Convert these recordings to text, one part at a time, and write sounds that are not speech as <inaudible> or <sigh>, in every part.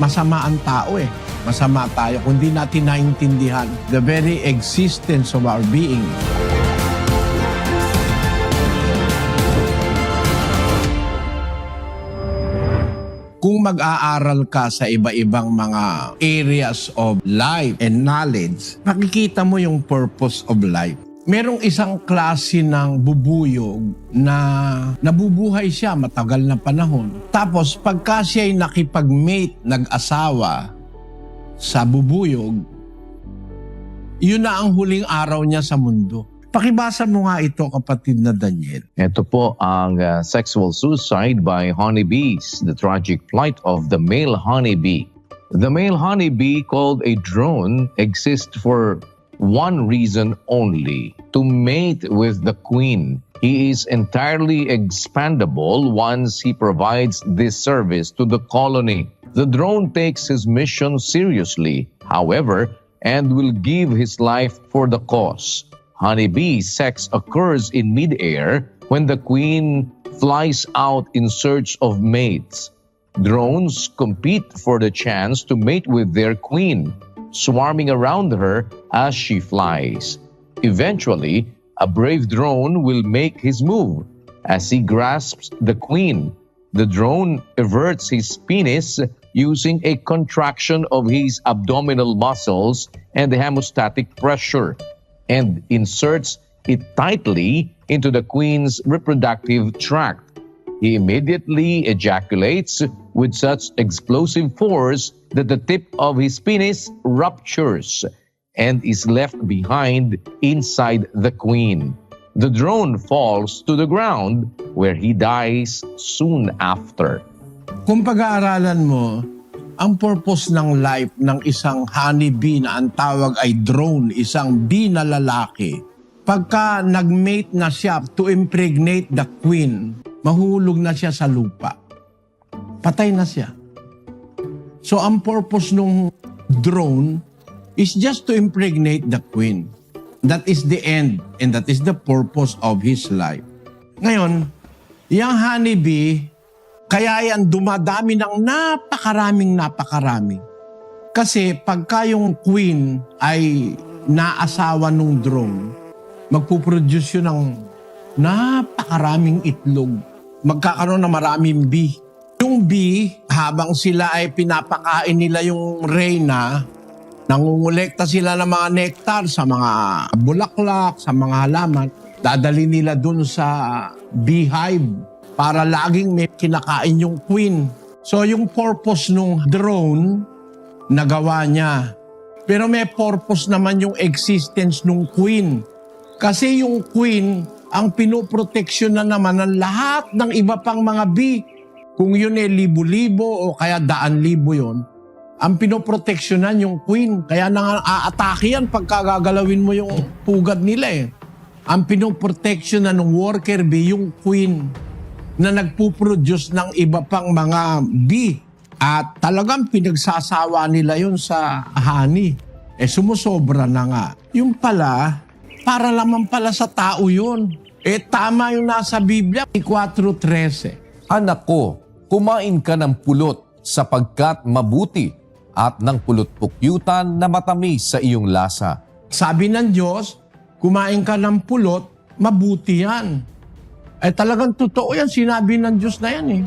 masama ang tao eh. Masama tayo kung di natin naintindihan the very existence of our being. Kung mag-aaral ka sa iba-ibang mga areas of life and knowledge, makikita mo yung purpose of life. Merong isang klase ng bubuyog na nabubuhay siya matagal na panahon. Tapos pagka siya'y nakipag-mate, nag-asawa sa bubuyog, yun na ang huling araw niya sa mundo. Pakibasa mo nga ito kapatid na Daniel. Ito po ang uh, sexual suicide by honeybees, the tragic plight of the male honeybee. The male honeybee called a drone exists for one reason only, to mate with the queen. He is entirely expandable once he provides this service to the colony. The drone takes his mission seriously, however, and will give his life for the cause. Honeybee sex occurs in midair when the queen flies out in search of mates. Drones compete for the chance to mate with their queen, swarming around her as she flies. Eventually, a brave drone will make his move. As he grasps the queen, the drone everts his penis using a contraction of his abdominal muscles and the hemostatic pressure and inserts it tightly into the queen's reproductive tract. He immediately ejaculates with such explosive force that the tip of his penis ruptures and is left behind inside the queen. The drone falls to the ground where he dies soon after. Kung pag-aaralan mo, ang purpose ng life ng isang honeybee na ang tawag ay drone, isang bee na lalaki, pagka nag-mate na siya to impregnate the queen, mahulog na siya sa lupa. Patay na siya. So ang purpose ng drone is just to impregnate the queen. That is the end and that is the purpose of his life. Ngayon, yung honeybee, kaya yan dumadami ng napakaraming napakarami. Kasi pagka yung queen ay naasawa nung drone, magpuproduce yun ng napakaraming itlog. Magkakaroon ng maraming bee. Yung bee, habang sila ay pinapakain nila yung reyna, nangungulekta sila ng mga nectar sa mga bulaklak, sa mga halaman, dadali nila dun sa beehive para laging may kinakain yung queen. So yung purpose nung drone, nagawa niya. Pero may purpose naman yung existence nung queen. Kasi yung queen, ang pinoproteksyon na naman ng lahat ng iba pang mga bee. Kung yun eh libo-libo o kaya daan-libo yun, ang pinoproteksyonan yung queen. Kaya nang aatake yan pagka gagalawin mo yung pugad nila eh. Ang pinoproteksyonan ng worker bee yung queen na nagpuproduce ng iba pang mga bee. At talagang pinagsasawa nila yun sa honey. Eh sumusobra na nga. Yung pala, para naman pala sa tao yun. Eh tama yung nasa Biblia, 4.13. Anak ko, kumain ka ng pulot sapagkat mabuti at ng pulot pukyutan na matamis sa iyong lasa. Sabi ng Diyos, kumain ka ng pulot, mabuti yan. Eh talagang totoo yan, sinabi ng Diyos na yan eh.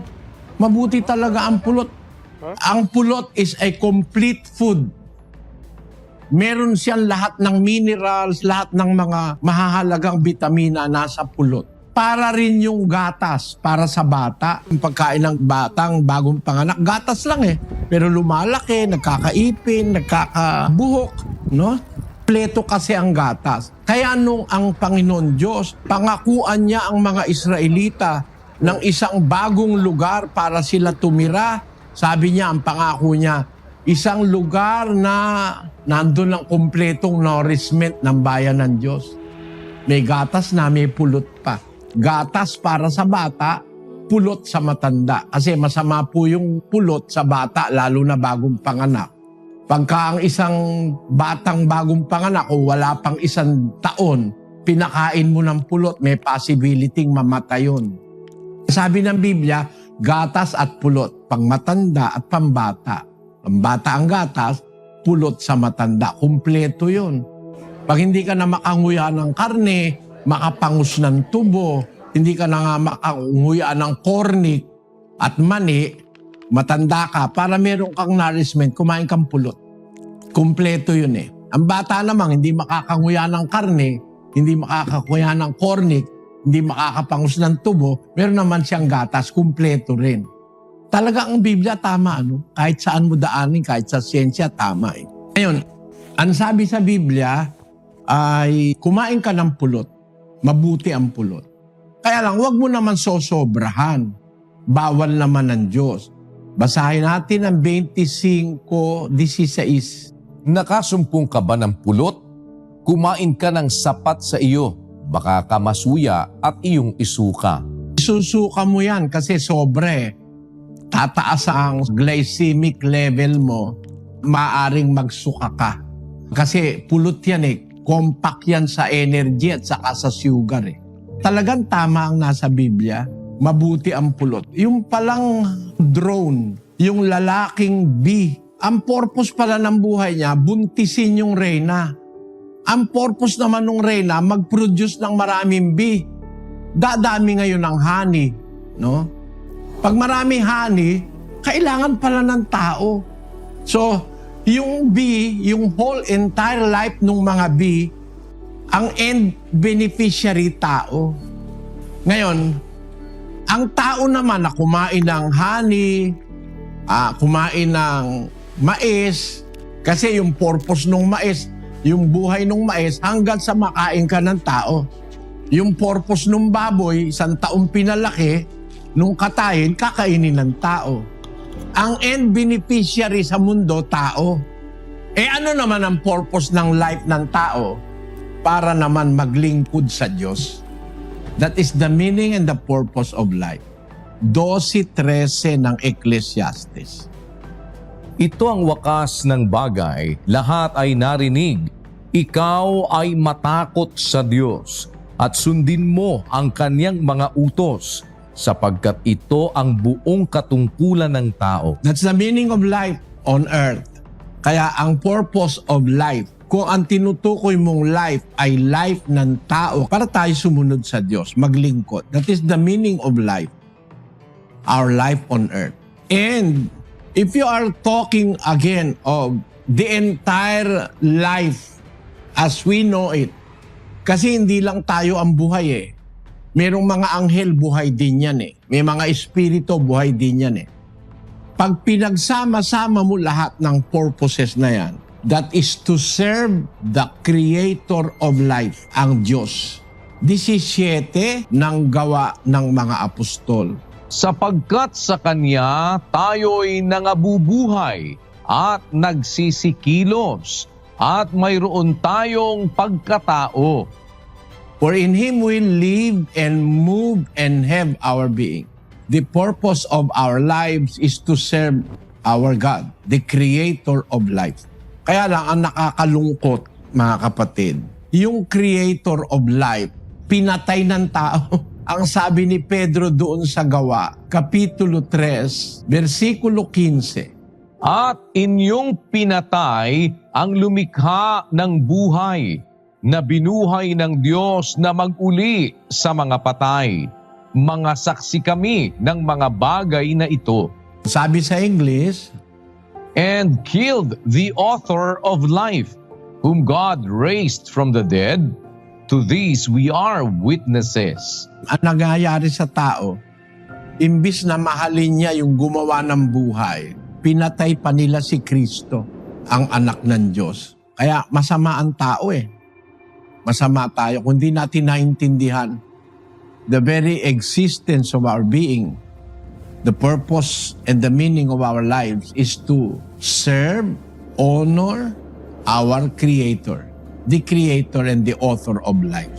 Mabuti talaga ang pulot. Ang pulot is a complete food. Meron siyang lahat ng minerals, lahat ng mga mahahalagang vitamina nasa pulot. Para rin yung gatas, para sa bata. Yung pagkain ng batang bagong panganak, gatas lang eh. Pero lumalaki, nagkakaipin, nagkakabuhok, no? Pleto kasi ang gatas. Kaya nung ang Panginoon Diyos, pangakuan niya ang mga Israelita ng isang bagong lugar para sila tumira. Sabi niya, ang pangako niya, isang lugar na nandun ang kumpletong nourishment ng bayan ng Diyos. May gatas na, may pulot pa. Gatas para sa bata, pulot sa matanda. Kasi masama po yung pulot sa bata, lalo na bagong panganak. Pagka ang isang batang bagong panganak o wala pang isang taon, pinakain mo ng pulot, may possibility mamatay yun. Sabi ng Biblia, gatas at pulot, pang matanda at pambata. Ang bata ang gatas, pulot sa matanda. Kumpleto yun. Pag hindi ka na makanguya ng karne, makapangus ng tubo, hindi ka na nga makanguya ng kornik at mani, matanda ka, para meron kang nourishment, kumain kang pulot. Kumpleto yun eh. Ang bata namang hindi makakanguya ng karne, hindi makakakuya ng kornik, hindi makakapangus ng tubo, meron naman siyang gatas, kumpleto rin. Talaga ang Biblia tama, ano? Kahit saan mo daanin, kahit sa siyensya, tama eh. Ngayon, ang sabi sa Biblia ay kumain ka ng pulot. Mabuti ang pulot. Kaya lang, huwag mo naman sosobrahan. Bawal naman ng Diyos. Basahin natin ang 25.16. Nakasumpong ka ba ng pulot? Kumain ka ng sapat sa iyo, baka ka masuya at iyong isuka. Susuka mo yan kasi sobre. Tataas ang glycemic level mo, maaring magsuka ka. Kasi pulot yan eh. Compact yan sa energy at saka sa sugar eh. Talagang tama ang nasa Biblia. Mabuti ang pulot. Yung palang drone, yung lalaking bee, ang purpose pala ng buhay niya, buntisin yung reyna. Ang purpose naman ng reyna, mag-produce ng maraming bee dadami ngayon ng honey, no? Pag marami honey, kailangan pala ng tao. So, yung bee, yung whole entire life ng mga bee, ang end beneficiary tao. Ngayon, ang tao naman na kumain ng honey, ah, kumain ng mais, kasi yung purpose ng mais, yung buhay ng mais, hanggang sa makain ka ng tao. Yung purpose ng baboy, isang taong pinalaki, nung katayin, kakainin ng tao. Ang end beneficiary sa mundo, tao. Eh ano naman ang purpose ng life ng tao? Para naman maglingkod sa Diyos. That is the meaning and the purpose of life. 12.13 ng Ecclesiastes. Ito ang wakas ng bagay, lahat ay narinig. Ikaw ay matakot sa Diyos at sundin mo ang kanyang mga utos sapagkat ito ang buong katungkulan ng tao. That's the meaning of life on earth. Kaya ang purpose of life, kung ang tinutukoy mong life ay life ng tao, para tayo sumunod sa Diyos, maglingkod. That is the meaning of life. Our life on earth. And if you are talking again of the entire life as we know it, kasi hindi lang tayo ang buhay eh. Merong mga anghel, buhay din yan eh. May mga espiritu, buhay din yan eh. Pag pinagsama-sama mo lahat ng purposes na yan, that is to serve the creator of life, ang Diyos. 17 ng gawa ng mga apostol. Sapagkat sa Kanya tayo'y nangabubuhay at nagsisikilos at mayroon tayong pagkatao. For in Him we live and move and have our being. The purpose of our lives is to serve our God, the creator of life. Kaya lang ang nakakalungkot, mga kapatid, yung creator of life, pinatay ng tao. <laughs> ang sabi ni Pedro doon sa gawa, Kapitulo 3, versikulo 15. At inyong pinatay ang lumikha ng buhay na binuhay ng Diyos na maguli sa mga patay. Mga saksi kami ng mga bagay na ito. Sabi sa English, and killed the author of life, whom God raised from the dead. To these we are witnesses. ang nangyayari sa tao, imbis na mahalin niya yung gumawa ng buhay, pinatay pa nila si Kristo, ang anak ng Diyos. Kaya masama ang tao eh. Masama tayo kung di natin naintindihan the very existence of our being. The purpose and the meaning of our lives is to serve, honor our Creator, the Creator and the Author of life.